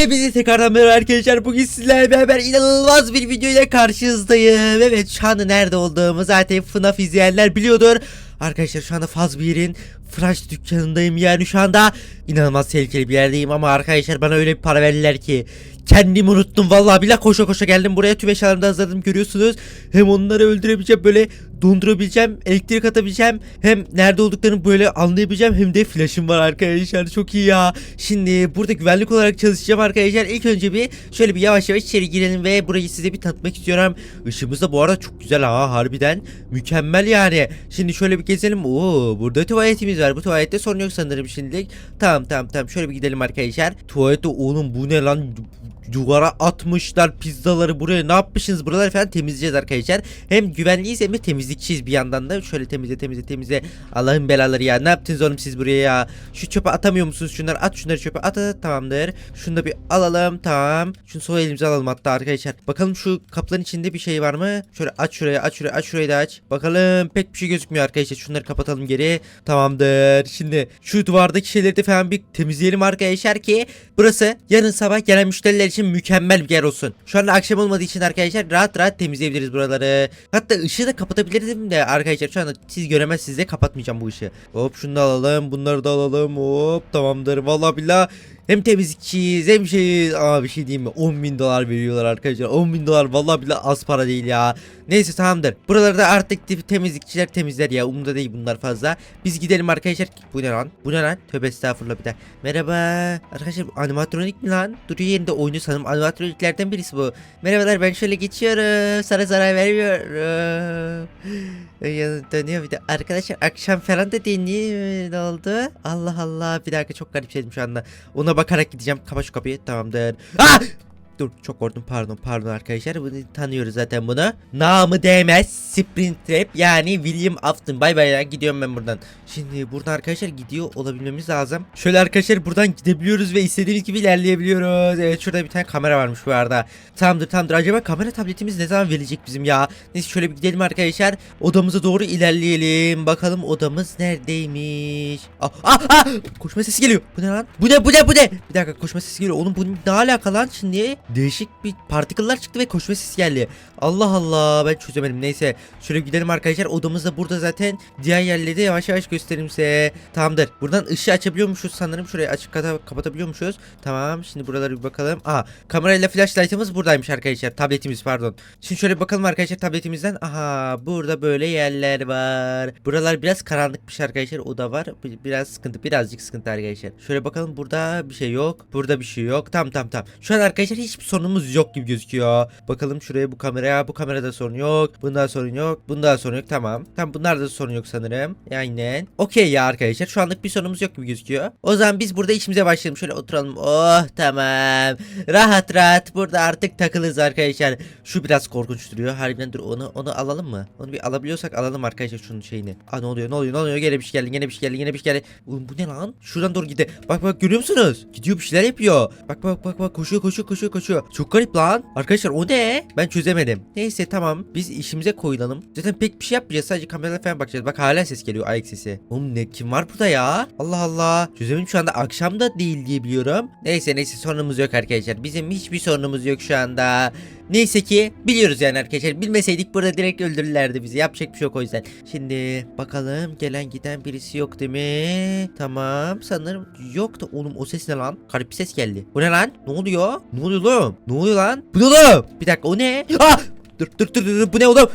Hepinize tekrardan merhaba arkadaşlar. Bugün sizlerle beraber inanılmaz bir video ile karşınızdayım. Evet şu anda nerede olduğumu zaten FNAF izleyenler biliyordur. Arkadaşlar şu anda Fazbear'in Flash dükkanındayım yani şu anda inanılmaz tehlikeli bir yerdeyim ama arkadaşlar bana öyle bir para verdiler ki kendimi unuttum vallahi billah koşa koşa geldim buraya tüm eşyalarımı da hazırladım görüyorsunuz. Hem onları öldürebileceğim böyle dondurabileceğim elektrik atabileceğim hem nerede olduklarını böyle anlayabileceğim hem de flash'ım var arkadaşlar çok iyi ya. Şimdi burada güvenlik olarak çalışacağım arkadaşlar ilk önce bir şöyle bir yavaş yavaş içeri girelim ve burayı size bir tanıtmak istiyorum. Işığımız da bu arada çok güzel ha harbiden mükemmel yani. Şimdi şöyle bir gezelim. Oo burada tuvaletimiz var. Bu tuvalette sorun yok sanırım şimdilik. Tamam tamam tamam şöyle bir gidelim arkadaşlar. Tuvalette oğlum bu ne lan? Duvara atmışlar pizzaları buraya ne yapmışsınız buraları falan temizleyeceğiz arkadaşlar. Hem güvenliyiz hem de temizlikçiyiz bir yandan da. Şöyle temizle temizle temizle. Allah'ın belaları ya ne yaptınız oğlum siz buraya ya. Şu çöpe atamıyor musunuz şunları at şunları çöpe at, at tamamdır. Şunu da bir alalım tamam. Şunu sol elimize alalım hatta arkadaşlar. Bakalım şu kapların içinde bir şey var mı? Şöyle aç şuraya aç şuraya aç şurayı da aç. Bakalım pek bir şey gözükmüyor arkadaşlar. Şunları kapatalım geri. Tamamdır. Şimdi şu duvardaki şeyleri de falan bir temizleyelim arkadaşlar ki burası yarın sabah gelen müşteriler için mükemmel bir yer olsun. Şu anda akşam olmadığı için arkadaşlar rahat rahat temizleyebiliriz buraları. Hatta ışığı da kapatabilirdim de arkadaşlar şu anda siz göremezsiniz de kapatmayacağım bu ışığı. Hop şunu da alalım bunları da alalım hop tamamdır. Vallahi billah hem temizlikçiyiz hem şeyiz. Aa bir şey diyeyim mi 10 bin dolar veriyorlar arkadaşlar 10 bin dolar vallahi billah az para değil ya. Neyse tamamdır. Buraları da artık te- temizlikçiler temizler ya. Umurumda değil bunlar fazla. Biz gidelim arkadaşlar. Bu ne lan? Bu ne lan? Tövbe estağfurullah bir daha. Merhaba. Arkadaşlar animatronik mi lan? Duruyor yerinde oyunu sanırım. Animatroniklerden birisi bu. Merhabalar ben şöyle geçiyorum. Sana zarar vermiyorum. Dönüyor bir de. Arkadaşlar akşam falan da değil. Oldu? Allah Allah. Bir dakika çok garipsedim şu anda. Ona bakarak gideceğim. Kapa şu kapıyı. Tamamdır. Ah! Dur çok korktum pardon pardon arkadaşlar bunu tanıyoruz zaten bunu. Namı değmez Sprint Trap yani William Afton bay bay ya gidiyorum ben buradan. Şimdi buradan arkadaşlar gidiyor olabilmemiz lazım. Şöyle arkadaşlar buradan gidebiliyoruz ve istediğimiz gibi ilerleyebiliyoruz. Evet şurada bir tane kamera varmış bu arada. Tamamdır tamamdır acaba kamera tabletimiz ne zaman verecek bizim ya? Neyse şöyle bir gidelim arkadaşlar. Odamıza doğru ilerleyelim. Bakalım odamız neredeymiş? Ah ah ah koşma sesi geliyor. Bu ne lan? Bu ne bu ne bu ne? Bir dakika koşma sesi geliyor. Oğlum bu ne alaka lan şimdi? Değişik bir partiküller çıktı ve koşma sesi geldi. Allah Allah ben çözemedim. Neyse şöyle gidelim arkadaşlar. Odamız da burada zaten. Diğer yerleri de yavaş yavaş göstereyim size. Tamamdır. Buradan ışığı açabiliyormuşuz sanırım. Şurayı açıp kata- kapatabiliyormuşuz. Tamam. Şimdi buraları bir bakalım. Aha kamerayla flashlight'ımız buradaymış arkadaşlar. Tabletimiz pardon. Şimdi şöyle bakalım arkadaşlar tabletimizden. Aha burada böyle yerler var. Buralar biraz karanlıkmış arkadaşlar. Oda var. Bir- Biraz sıkıntı. Birazcık sıkıntı arkadaşlar. Şöyle bakalım burada bir şey yok. Burada bir şey yok. Tamam tamam tamam. Şu an arkadaşlar hiçbir sorunumuz yok gibi gözüküyor. Bakalım şuraya bu kameraya. Bu kamerada sorun yok. Bunda sorun yok. Bunda sorun yok. Tamam. Tamam bunlarda da sorun yok sanırım. Aynen. Okey ya arkadaşlar. Şu anlık bir sorunumuz yok gibi gözüküyor. O zaman biz burada işimize başlayalım. Şöyle oturalım. Oh tamam. Rahat rahat. Burada artık takılırız arkadaşlar. Şu biraz korkunç duruyor. Harbiden dur onu onu alalım mı? Onu bir alabiliyorsak alalım arkadaşlar şunun şeyini. Aa ne oluyor ne oluyor ne oluyor? Gene bir şey geldi. Gene bir şey geldi. Gene bir şey geldi. Oğlum bu ne lan? Şuradan doğru gidiyor. Bak bak görüyor musunuz? Gidiyor bir şeyler yapıyor. Bak bak bak bak koşuyor koşuyor koşuyor koşuyor. Çok garip lan. Arkadaşlar o ne? Ben çözemedim. Neyse tamam. Biz işimize koyulalım. Zaten pek bir şey yapmayacağız. Sadece kameralara falan bakacağız. Bak hala ses geliyor ayak sesi. Oğlum ne kim var burada ya? Allah Allah. Çözemedim şu anda akşam da değil diye biliyorum. Neyse neyse sorunumuz yok arkadaşlar. Bizim hiçbir sorunumuz yok şu anda. Neyse ki biliyoruz yani arkadaşlar. Bilmeseydik burada direkt öldürürlerdi bizi. Yapacak bir şey yok o yüzden. Şimdi bakalım gelen giden birisi yok değil mi? Tamam sanırım yok da oğlum o ses ne lan? Garip bir ses geldi. Bu ne lan? Ne oluyor? Ne oluyor oğlum? Ne oluyor lan? Bu ne oğlum? Bir dakika o ne? Ah! Dur dur dur dur bu ne oğlum?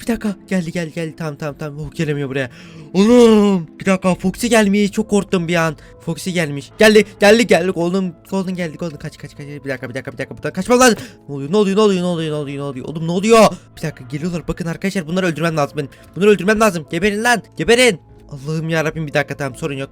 Bir dakika geldi geldi geldi tamam tamam tamam. Oh gelemiyor buraya. Oğlum bir dakika. Foxy gelmiş çok korktum bir an. Foxy gelmiş. Geldi geldi geldi. Golden Golden geldi Golden. Kaç kaç kaç. Bir dakika bir dakika bir dakika. Buradan kaçmam lazım. Ne oluyor ne oluyor ne oluyor ne oluyor ne oluyor ne oluyor? Oğlum ne oluyor? Bir dakika geliyorlar. Bakın arkadaşlar bunları öldürmem lazım benim. Bunları öldürmem lazım. Geberin lan geberin. Allah'ım yarabbim bir dakika. Tamam sorun yok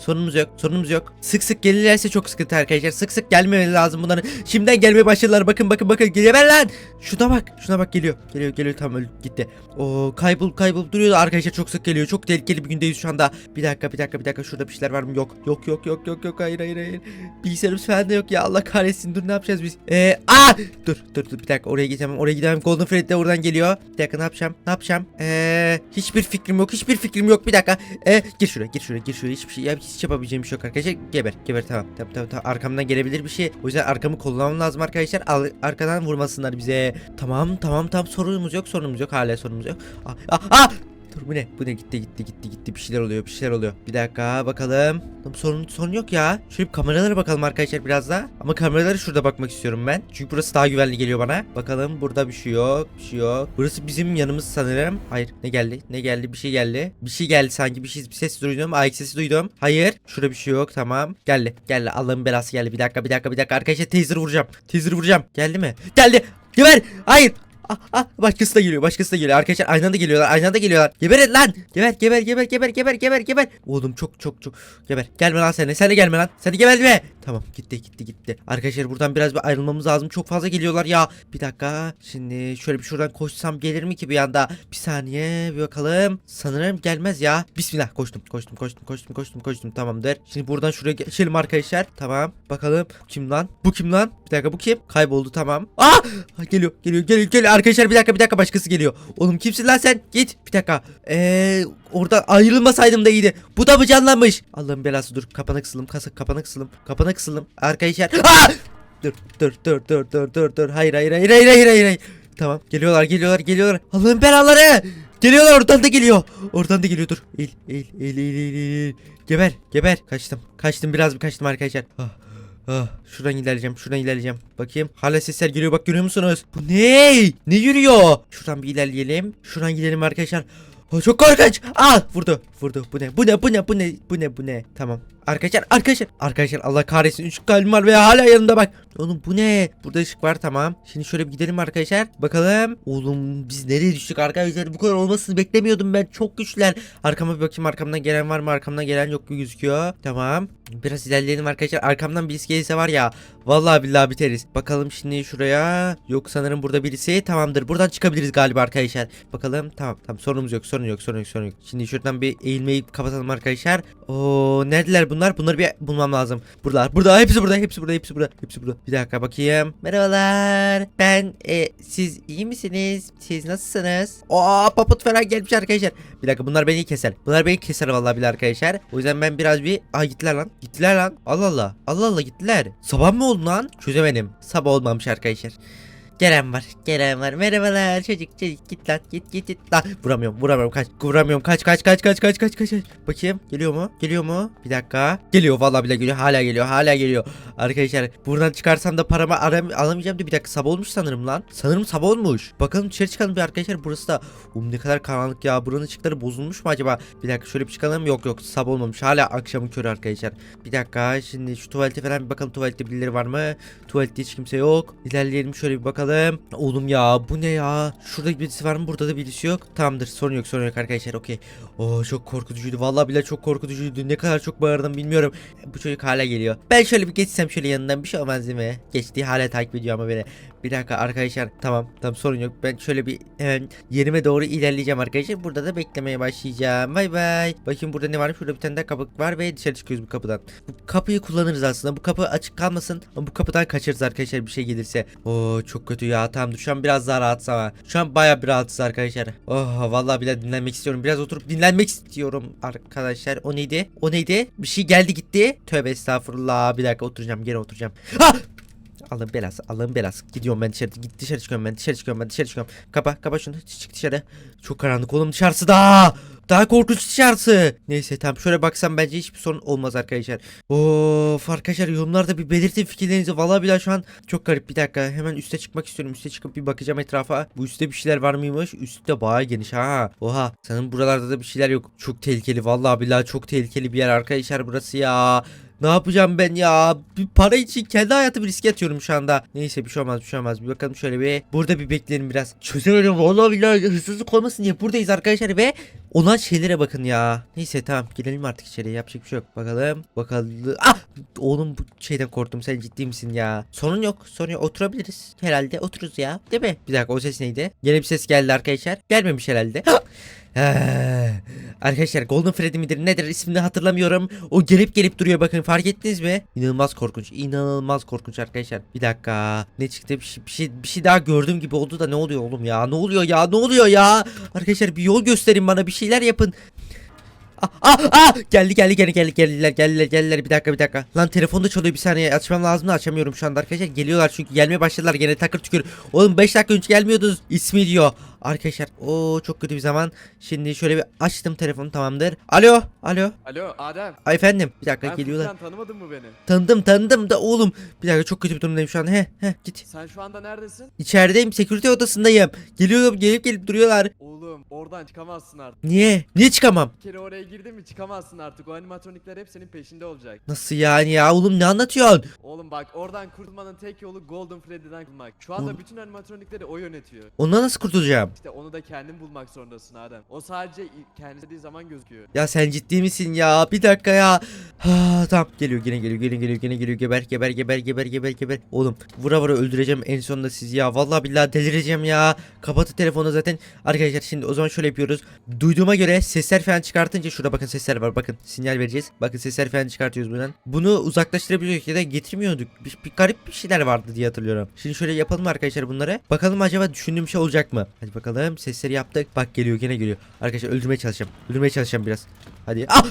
Sorunumuz yok. Sorunumuz yok. Sık sık gelirlerse çok sıkıntı arkadaşlar. Sık sık gelmemeli lazım bunların. Şimdiden gelmeye başladılar. Bakın bakın bakın. Geber lan. Şuna bak. Şuna bak geliyor. Geliyor geliyor tamam öldü gitti. O kaybol kaybol duruyor arkadaşlar çok sık geliyor. Çok tehlikeli bir gündeyiz şu anda. Bir dakika bir dakika bir dakika. Şurada bir şeyler var mı? Yok. Yok yok yok yok yok. Hayır hayır hayır. Bilgisayarımız falan da yok ya. Allah kahretsin. Dur ne yapacağız biz? Eee aa! Dur dur dur bir dakika. Oraya gidemem. Oraya gidemem. Golden Freddy de oradan geliyor. Bir dakika ne yapacağım? Ne yapacağım? Eee hiçbir fikrim yok. Hiçbir fikrim yok. Bir dakika. Eee gir şuraya gir şuraya gir şuraya. Hiçbir şey ya hiç yapabileceğim bir şey yok arkadaşlar. Geber geber tamam. Tamam tamam, tamam. arkamdan gelebilir bir şey. O yüzden arkamı kollamam lazım arkadaşlar. Al, arkadan vurmasınlar bize. Tamam tamam tamam sorunumuz yok sorunumuz yok hala sorunumuz yok. Ah, ah, ah! Dur bu ne? Bu ne? Gitti gitti gitti gitti. Bir şeyler oluyor bir şeyler oluyor. Bir dakika bakalım. Tamam, sorun, sorun yok ya. Şöyle bir kameralara bakalım arkadaşlar biraz daha. Ama kameralara şurada bakmak istiyorum ben. Çünkü burası daha güvenli geliyor bana. Bakalım burada bir şey yok. Bir şey yok. Burası bizim yanımız sanırım. Hayır ne geldi? Ne geldi? Bir şey geldi. Bir şey geldi sanki. Bir şey bir ses duydum. Ayak sesi duydum. Hayır. Şurada bir şey yok. Tamam. Geldi. Geldi. Allah'ın belası geldi. Bir dakika bir dakika bir dakika. Arkadaşlar taser vuracağım. Taser vuracağım. Geldi mi? Geldi. Geber. Hayır. Ah, ah, başkası da geliyor başkası da geliyor. Arkadaşlar aynı anda geliyorlar aynı anda geliyorlar. Geberin lan! Geber geber geber geber geber geber geber. Oğlum çok çok çok. Geber gelme lan sen de sen de gelme lan. Sen de geberme tamam gitti gitti gitti. Arkadaşlar buradan biraz bir ayrılmamız lazım. Çok fazla geliyorlar ya. Bir dakika şimdi şöyle bir şuradan koşsam gelir mi ki bir anda? Bir saniye bir bakalım. Sanırım gelmez ya. Bismillah koştum koştum koştum koştum koştum koştum. Tamamdır. Şimdi buradan şuraya geçelim arkadaşlar. Tamam bakalım. Kim lan? Bu kim lan? Bir dakika bu kim? Kayboldu tamam. Ah! Ha, geliyor geliyor geliyor geliyor arkadaşlar bir dakika bir dakika başkası geliyor oğlum kimsin lan sen git bir dakika eee orada ayrılmasaydım da iyiydi bu da mı canlanmış Allah'ın belası dur kapana kısılım kasa kapana kısılım kapana kısılım arkadaşlar dur dur dur dur dur dur dur hayır hayır hayır hayır hayır hayır tamam geliyorlar geliyorlar geliyorlar Allah'ın belaları Geliyorlar oradan da geliyor. Oradan da geliyor dur. Eğil eğil eğil eğil, eğil. Geber geber. Kaçtım. Kaçtım biraz bir kaçtım arkadaşlar. Ah. Ah, şuradan ilerleyeceğim, şuradan ilerleyeceğim. Bakayım. Hala sesler geliyor bak görüyor musunuz? Bu ne? Ne yürüyor? Şuradan bir ilerleyelim. Şuradan gidelim arkadaşlar. Oh, çok korkunç. Ah vurdu. Vurdu. Bu ne? Bu ne? Bu ne? Bu ne? Bu ne? Bu ne? Tamam. Arkadaşlar arkadaşlar. Arkadaşlar Allah kahretsin 3 kalbim var ve hala yanımda bak. Oğlum bu ne? Burada ışık var tamam. Şimdi şöyle bir gidelim arkadaşlar. Bakalım. Oğlum biz nereye düştük arkadaşlar? Bu kadar olmasını beklemiyordum ben. Çok güçler. Arkama bir bakayım arkamdan gelen var mı? Arkamdan gelen yok gibi gözüküyor. Tamam. Biraz ilerleyelim arkadaşlar. Arkamdan birisi gelirse var ya. Vallahi billahi biteriz. Bakalım şimdi şuraya. Yok sanırım burada birisi. Tamamdır. Buradan çıkabiliriz galiba arkadaşlar. Bakalım. Tamam tamam sorunumuz yok. Sorun yok. Sorun yok. Sorun yok. Şimdi şuradan bir eğilmeyi kapatalım arkadaşlar. Oo neredeler bunlar? Bunları bir bulmam lazım. Buradalar. Burada. Hepsi burada. Hepsi burada. Hepsi burada. Hepsi burada. Bir dakika bakayım. Merhabalar. Ben e, siz iyi misiniz? Siz nasılsınız? Aa papıt falan gelmiş arkadaşlar. Bir dakika bunlar beni keser. Bunlar beni keser vallahi billahi arkadaşlar. O yüzden ben biraz bir Aa gittiler lan. Gittiler lan. Allah Allah. Allah Allah gittiler. Sabah mı oldu lan? Çözemedim. Sabah olmamış arkadaşlar. Gelen var. Gelen var. Merhabalar çocuk çocuk git lan git git git lan. Vuramıyorum vuramıyorum kaç. Vuramıyorum kaç kaç kaç kaç kaç kaç kaç. Bakayım geliyor mu? Geliyor mu? Bir dakika. Geliyor vallahi bile geliyor. Hala geliyor hala geliyor. Arkadaşlar buradan çıkarsam da paramı aram alamayacağım da bir dakika sabah olmuş sanırım lan. Sanırım sabah olmuş. Bakalım dışarı çıkalım bir arkadaşlar burası da. Um ne kadar karanlık ya. Buranın ışıkları bozulmuş mu acaba? Bir dakika şöyle bir çıkalım. Yok yok sabah olmamış. Hala akşamın körü arkadaşlar. Bir dakika şimdi şu tuvalete falan bir bakalım tuvalette birileri var mı? Tuvalette hiç kimse yok. İlerleyelim şöyle bir bakalım. Oğlum ya bu ne ya? Şurada birisi var mı? Burada da birisi yok. Tamamdır sorun yok sorun yok arkadaşlar okey. Oo çok korkutucuydu. Vallahi bile çok korkutucuydu. Ne kadar çok bağırdım bilmiyorum. Bu çocuk hala geliyor. Ben şöyle bir geçsem şöyle yanından bir şey olmaz değil mi? Geçti hala takip ediyor ama beni. Bir dakika arkadaşlar tamam tamam sorun yok. Ben şöyle bir hemen yerime doğru ilerleyeceğim arkadaşlar. Burada da beklemeye başlayacağım. Bay bay. Bakayım burada ne var? Şurada bir tane daha kapı var ve dışarı çıkıyoruz bu kapıdan. Bu kapıyı kullanırız aslında. Bu kapı açık kalmasın. Ama bu kapıdan kaçırız arkadaşlar bir şey gelirse. Oo çok kötü ya. Tamam dur şu an biraz daha rahatsız ama. Şu an baya bir rahatsız arkadaşlar. Oh vallahi bile dinlenmek istiyorum. Biraz oturup dinlenmek istiyorum arkadaşlar. O neydi? O neydi? Bir şey geldi gitti. Tövbe estağfurullah. Bir dakika oturacağım. Gene oturacağım. Ha! Allah'ın belası Allah'ın belası. Gidiyorum ben dışarı git dışarı çıkıyorum ben dışarı çıkıyorum ben dışarı çıkıyorum. Kapa kapa şunu çık dışarı. Çok karanlık oğlum dışarısı da. Daha korkunç dışarısı. Neyse tamam şöyle baksam bence hiçbir sorun olmaz arkadaşlar. Of arkadaşlar yorumlarda bir belirtin fikirlerinizi. Vallahi billahi şu an çok garip. Bir dakika Hemen üste çıkmak istiyorum. Üste çıkıp bir bakacağım etrafa. Bu üstte bir şeyler var mıymış? Üstte bayağı geniş ha. Oha sanırım buralarda da bir şeyler yok. Çok tehlikeli vallahi billahi çok tehlikeli bir yer arkadaşlar burası ya ne yapacağım ben ya? Bir para için kendi hayatımı riske atıyorum şu anda. Neyse bir şey olmaz bir şey olmaz. Bir bakalım şöyle bir. Burada bir bekleyelim biraz. Çözemedim vallahi billahi hırsızlık olmasın diye buradayız arkadaşlar ve olan şeylere bakın ya. Neyse tamam girelim artık içeriye yapacak bir şey yok. Bakalım bakalım. Ah! Oğlum bu şeyden korktum sen ciddi misin ya? Sorun yok sorun yok oturabiliriz. Herhalde otururuz ya. Değil mi? Bir dakika o ses neydi? Yeni bir ses geldi arkadaşlar. Gelmemiş herhalde. Arkadaşlar Golden Freddy midir nedir ismini hatırlamıyorum. O gelip gelip duruyor bakın fark ettiniz mi? İnanılmaz korkunç. inanılmaz korkunç arkadaşlar. Bir dakika. Ne çıktı? Bir şey, bir şey, bir şey daha gördüğüm gibi oldu da ne oluyor oğlum ya? Ne oluyor ya? Ne oluyor ya? Arkadaşlar bir yol gösterin bana bir şeyler yapın. Ah, ah, ah! Geldi geldi geldi geldi geldiler geldiler geldiler bir dakika bir dakika. Lan telefonda çalıyor bir saniye açmam lazım da açamıyorum şu anda arkadaşlar. Geliyorlar çünkü gelmeye başladılar gene takır tükür. Oğlum 5 dakika önce gelmiyordunuz ismi diyor. Arkadaşlar o çok kötü bir zaman. Şimdi şöyle bir açtım telefonu tamamdır. Alo alo. Alo Adem. Ay efendim bir dakika Ben geliyorlar. Furkan tanımadın mı beni? Tanıdım tanıdım da oğlum. Bir dakika çok kötü bir durumdayım şu an. He he git. Sen şu anda neredesin? İçerideyim security odasındayım. Geliyorum gelip gelip duruyorlar. Oğlum oradan çıkamazsın artık. Niye? Niye çıkamam? Bir kere oraya girdin mi çıkamazsın artık. O animatronikler hep senin peşinde olacak. Nasıl yani ya oğlum ne anlatıyorsun? Oğlum bak oradan kurtulmanın tek yolu Golden Freddy'den kurtulmak. Şu anda Oğlum. bütün animatronikleri o yönetiyor. Ondan nasıl kurtulacağım? İşte onu da kendin bulmak zorundasın Adem. O sadece kendisi dediği zaman gözüküyor. Ya sen ciddi misin ya? Bir dakika ya. Ha, tamam geliyor gene geliyor gene geliyor gene geliyor geber geber geber geber geber geber. Oğlum vura vura öldüreceğim en sonunda sizi ya. Vallahi billahi delireceğim ya. Kapatı telefonu zaten. Arkadaşlar şimdi o zaman şöyle yapıyoruz. Duyduğuma göre sesler falan çıkartınca şurada bakın sesler var. Bakın sinyal vereceğiz. Bakın sesler falan çıkartıyoruz buradan. Bunu uzaklaştırabiliyorduk ya da getirmiyorduk. Bir, bir garip bir şeyler vardı diye hatırlıyorum. Şimdi şöyle yapalım arkadaşlar bunları. Bakalım acaba düşündüğüm şey olacak mı? Hadi bakalım sesleri yaptık. Bak geliyor gene geliyor. Arkadaşlar öldürmeye çalışacağım. Öldürmeye çalışacağım biraz. Hadi. Ah!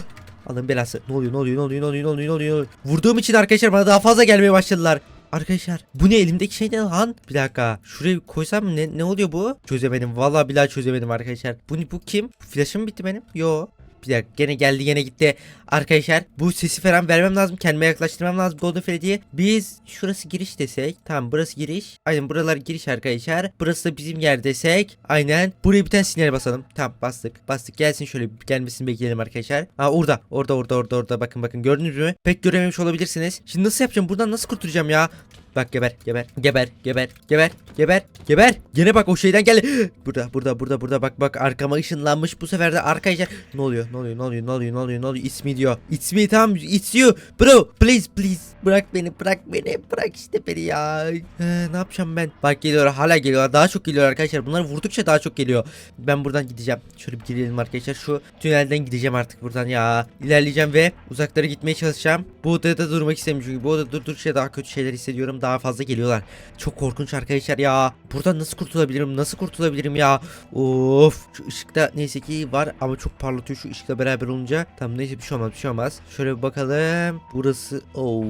Allah'ın belası. Ne oluyor ne oluyor ne oluyor ne oluyor ne oluyor ne oluyor? Vurduğum için arkadaşlar bana daha fazla gelmeye başladılar. Arkadaşlar bu ne elimdeki şey ne lan? Bir dakika. Şuraya koysam? Ne, ne oluyor bu? Çözemedim. Vallahi billahi çözemedim arkadaşlar. Bu, bu kim? Flash'ım bitti benim? Yo. Bir dakika gene geldi gene gitti. Arkadaşlar bu sesi falan vermem lazım. Kendime yaklaştırmam lazım Golden Freddy'ye. Biz şurası giriş desek. Tamam burası giriş. Aynen buralar giriş arkadaşlar. Burası da bizim yer desek. Aynen. Buraya bir tane sinyal basalım. Tamam bastık. Bastık gelsin şöyle gelmesini bekleyelim arkadaşlar. Ha orada. Orada orada orada orada. Bakın bakın gördünüz mü? Pek görememiş olabilirsiniz. Şimdi nasıl yapacağım? Buradan nasıl kurtulacağım ya? Bak geber geber geber geber geber geber geber. Gene bak o şeyden geldi. Burada burada burada burada bak bak arkama ışınlanmış bu sefer de arkadaşlar. Ne oluyor ne oluyor ne oluyor ne oluyor ne oluyor ne oluyor ismi diyor. It's me tamam it's you. Bro please please. Bırak beni bırak beni bırak işte beni ya. Ee, ne yapacağım ben? Bak geliyor hala geliyor daha çok geliyor arkadaşlar. Bunlar vurdukça daha çok geliyor. Ben buradan gideceğim. Şöyle bir girelim arkadaşlar. Şu tünelden gideceğim artık buradan ya. İlerleyeceğim ve uzaklara gitmeye çalışacağım. Bu odada durmak istemiyorum çünkü bu odada durdukça daha kötü şeyler hissediyorum. Daha fazla geliyorlar. Çok korkunç arkadaşlar ya. Buradan nasıl kurtulabilirim? Nasıl kurtulabilirim ya? Of. Şu ışıkta neyse ki var ama çok parlatıyor şu ışıkla beraber olunca. Tamam neyse bir şey olmaz bir şey olmaz. Şöyle bir bakalım. Burası oh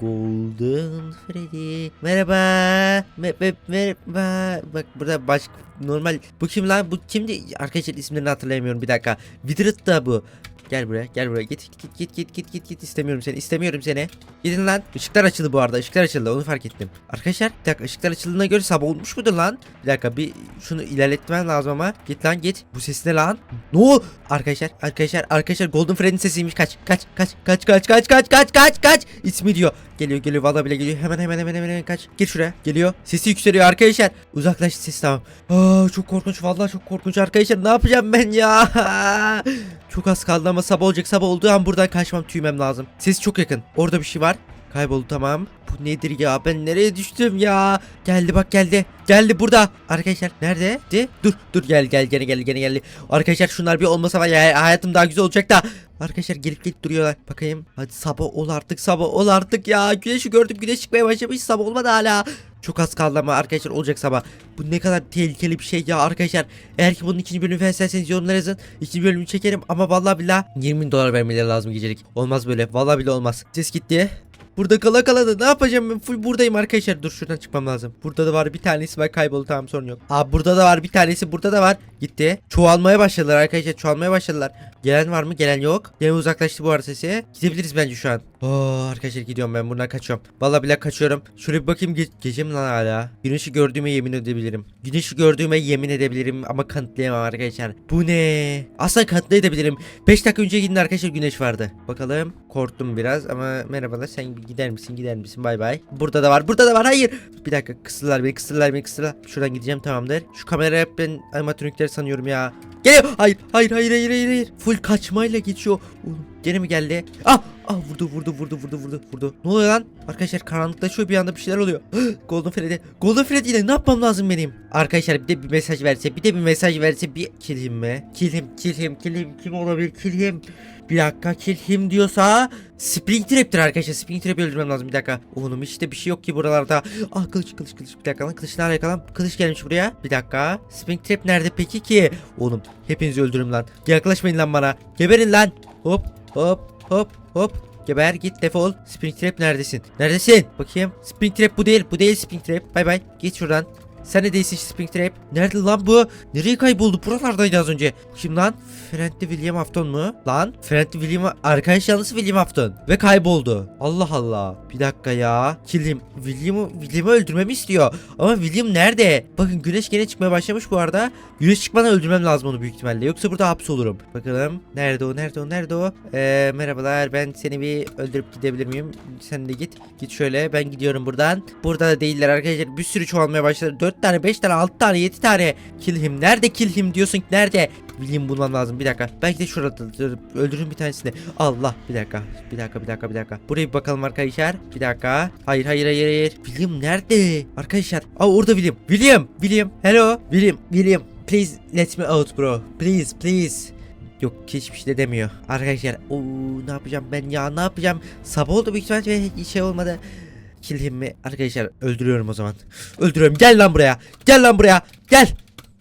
Golden Freddy. Merhaba. Me me merhaba. Bak burada başka normal. Bu kim lan? Bu kimdi? Arkadaşlar isimlerini hatırlayamıyorum bir dakika. Widret da bu. Gel buraya gel buraya. Git git git git git git git. İstemiyorum seni istemiyorum seni. Gidin lan. Işıklar açıldı bu arada ışıklar açıldı onu fark ettim. Arkadaşlar bir dakika ışıklar açıldığına göre sabah olmuş mudur lan? Bir dakika bir şunu ilerletmen lazım ama. Git lan git. Bu ses ne lan? Ne o Arkadaşlar arkadaşlar arkadaşlar Golden Freddy'nin sesiymiş. Kaç kaç kaç kaç kaç kaç kaç kaç kaç kaç. İsmi diyor. Geliyor geliyor. Valla bile geliyor. Hemen hemen hemen hemen hemen kaç. Gir şuraya. Geliyor. Sesi yükseliyor arkadaşlar. Uzaklaş ses tamam. Aa, çok korkunç. Vallahi çok korkunç arkadaşlar. Ne yapacağım ben ya? Çok az kaldı ama sabah olacak sabah olduğu an buradan kaçmam tüymem lazım. Ses çok yakın. Orada bir şey var Kayboldu tamam Bu nedir ya ben nereye düştüm ya Geldi bak geldi Geldi burada Arkadaşlar nerede De? Dur dur gel gel gene gel gene geldi Arkadaşlar şunlar bir olmasa var ya hayatım daha güzel olacak da Arkadaşlar gelip gelip duruyorlar. Bakayım. Hadi sabah ol artık sabah ol artık ya. Güneşi gördüm güneş çıkmaya başlamış sabah olmadı hala. Çok az kaldı ama arkadaşlar olacak sabah. Bu ne kadar tehlikeli bir şey ya arkadaşlar. Eğer ki bunun ikinci bölümü isterseniz yorumlara yazın. İkinci bölümü çekerim ama vallahi billah 20 bin dolar vermeleri lazım gecelik. Olmaz böyle. Vallahi bile olmaz. Ses gitti. Burada kala kala da ne yapacağım? Ben full buradayım arkadaşlar. Dur şuradan çıkmam lazım. Burada da var bir tanesi. Var kayboldu tamam sorun yok. Aa burada da var bir tanesi. Burada da var. Gitti. Çoğalmaya başladılar arkadaşlar. Çoğalmaya başladılar. Gelen var mı? Gelen yok. Gene uzaklaştı bu arada sesi. Gidebiliriz bence şu an Oo arkadaşlar gidiyorum ben buradan kaçıyorum. Vallahi bile kaçıyorum. Şöyle bir bakayım ge gece mi lan hala. Güneşi gördüğüme yemin edebilirim. Güneşi gördüğüme yemin edebilirim ama kanıtlayamam arkadaşlar. Bu ne? Aslında kanıtlayabilirim. 5 dakika önce gidin arkadaşlar güneş vardı. Bakalım. Korktum biraz ama merhabalar. Sen gider misin gider misin? Bay bay. Burada da var burada da var. Hayır. Bir dakika kısırlar beni kısırlar beni kısırlar. Şuradan gideceğim tamamdır. Şu kamera hep ben animatronikleri sanıyorum ya. Geliyor hayır hayır hayır hayır hayır. Full kaçmayla geçiyor. Oğlum gene mi geldi? Ah Ah vurdu vurdu vurdu vurdu vurdu vurdu. Ne oluyor lan? Arkadaşlar karanlıkta şöyle bir anda bir şeyler oluyor. Golden Freddy. Golden Freddy ile ne yapmam lazım benim? Arkadaşlar bir de bir mesaj verse bir de bir mesaj verse bir kill him mi? Kill him kill him kill him kim olabilir kill him? Bir dakika kill him diyorsa Springtrap'tir arkadaşlar. Springtrap'i öldürmem lazım bir dakika. Oğlum işte bir şey yok ki buralarda. Ah kılıç kılıç kılıç bir dakika lan kılıç nereye kalan? Kılıç gelmiş buraya. Bir dakika. Springtrap nerede peki ki? Oğlum hepinizi öldürürüm lan. Yaklaşmayın lan bana. Geberin lan. Hop hop hop hop. Geber git defol. Springtrap neredesin? Neredesin? Bakayım. Springtrap bu değil. Bu değil Springtrap. Bay bay. Git şuradan. Sen ne değilsin Springtrap? Nerede lan bu? Nereye kayboldu? Buralardaydı az önce. Kim lan? Friendly William Afton mu? Lan? Friendly William... Arkadaş yanlısı William Afton. Ve kayboldu. Allah Allah. Bir dakika ya. Killim. William'ı William'ı öldürmemi istiyor. Ama William nerede? Bakın güneş gene çıkmaya başlamış bu arada. Güneş çıkmadan öldürmem lazım onu büyük ihtimalle. Yoksa burada hapsolurum. Bakalım. Nerede o? Nerede o? Nerede o? Ee, merhabalar. Ben seni bir öldürüp gidebilir miyim? Sen de git. Git şöyle. Ben gidiyorum buradan. Burada da değiller arkadaşlar. Bir sürü çoğalmaya başladı. 4 tane, 5 tane, 6 tane, 7 tane. Kill him. Nerede kill him diyorsun? Nerede? William bulmam lazım. Bir dakika. Belki de şurada dur, öldürürüm bir tanesini. Allah. Bir dakika. Bir dakika, bir dakika, bir dakika. Buraya bir bakalım arkadaşlar. Bir dakika. Hayır, hayır, hayır, hayır. William nerede? Arkadaşlar. Aa orada William. William. William. Hello. William. William. Please let me out bro. Please, please. Yok hiçbir şey de demiyor. Arkadaşlar o ne yapacağım ben ya ne yapacağım? Sabah oldu büyük ihtimalle şey olmadı. Kill him mi? Arkadaşlar öldürüyorum o zaman. Öldürüyorum. Gel lan buraya. Gel lan buraya. Gel.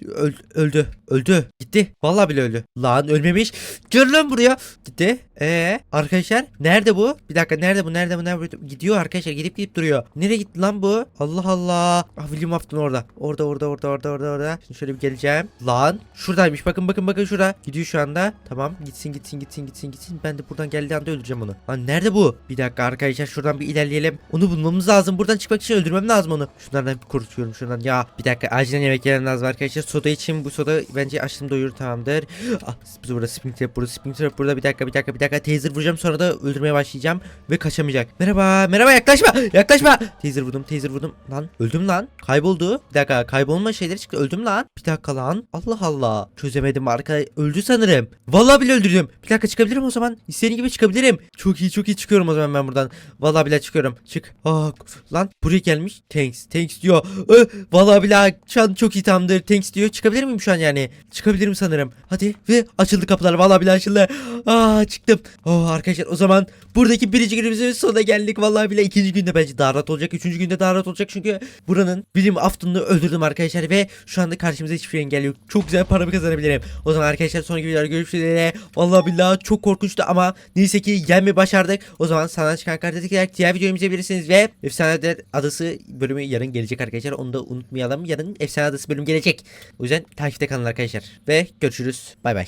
Öl- öldü. Öldü. Gitti. Vallahi bile öldü. Lan ölmemiş. Gel lan buraya. Gitti. Ee arkadaşlar nerede bu? Bir dakika nerede bu? Nerede bu? Nerede bu? Gidiyor arkadaşlar. Gidip gidip duruyor. Nereye gitti lan bu? Allah Allah. Ah William Afton orada. Orada orada orada orada orada orada. Şimdi şöyle bir geleceğim. Lan şuradaymış. Bakın bakın bakın şurada. Gidiyor şu anda. Tamam. Gitsin gitsin gitsin gitsin gitsin. Ben de buradan geldiği anda öldüreceğim onu. Lan nerede bu? Bir dakika arkadaşlar şuradan bir ilerleyelim. Onu bulmamız lazım. Buradan çıkmak için öldürmem lazım onu. Şunlardan bir kurutuyorum şuradan. Ya bir dakika acilen yemek yemem lazım arkadaşlar. Soda için bu soda bence açtım doyurur tamamdır. Ah biz burada Springtrap burada Springtrap burada bir dakika bir dakika bir dakika taser vuracağım sonra da öldürmeye başlayacağım ve kaçamayacak. Merhaba merhaba yaklaşma yaklaşma. Taser vurdum taser vurdum. Lan öldüm lan kayboldu. Bir dakika kaybolma şeyleri çıktı öldüm lan. Bir dakika lan Allah Allah çözemedim arka öldü sanırım. Vallahi bile öldürdüm. Bir dakika çıkabilirim o zaman. İstediğin gibi çıkabilirim. Çok iyi çok iyi çıkıyorum o zaman ben buradan. Vallahi bile çıkıyorum. Çık. Aa, lan buraya gelmiş. Thanks. Thanks diyor. Ö, vallahi bile şu an çok iyi tamamdır. Thanks diyor. Çıkabilir miyim şu an yani? Çıkabilirim sanırım. Hadi ve açıldı kapılar. Vallahi bile açıldı. Aa çıktım. Oh arkadaşlar o zaman buradaki birinci günümüzün sonuna geldik. Vallahi bile ikinci günde bence daha rahat olacak. Üçüncü günde daha rahat olacak. Çünkü buranın bilim aftonunu öldürdüm arkadaşlar ve şu anda karşımıza hiçbir engel yok. Çok güzel paramı kazanabilirim. O zaman arkadaşlar sonraki videolarda görüşmek üzere. Vallahi billahi çok korkunçtu ama neyse ki yenmeyi başardık. O zaman sana çıkan kartı diğer videoyu izleyebilirsiniz ve Efsane Adası bölümü yarın gelecek arkadaşlar. Onu da unutmayalım. Yarın Efsane Adası bölüm gelecek. O yüzden takipte kalın arkadaşlar. Ve görüşürüz. Bay bay.